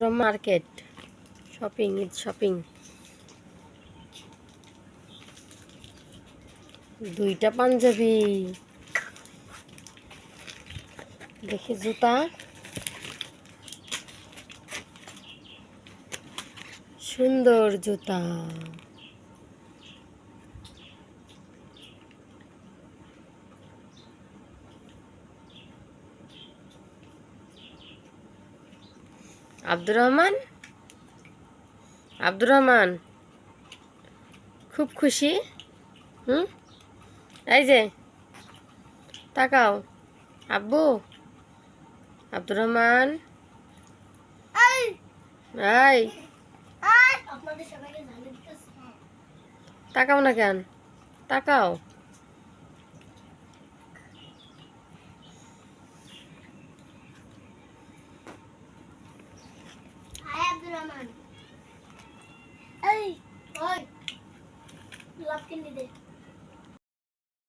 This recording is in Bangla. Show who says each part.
Speaker 1: market shopping it's shopping দুইটা পাঞ্জাবি দেখি জুতা সুন্দর জুতা আব্দুর রহমান? আব্দুর রহমান খুব খুশি? হুম? এই যে তাকাও। আব্বু আব্দুর রহমান? এই।
Speaker 2: দিতেছি
Speaker 1: তাকাও না কেন তাকাও
Speaker 2: হাই আব্দুর রহমান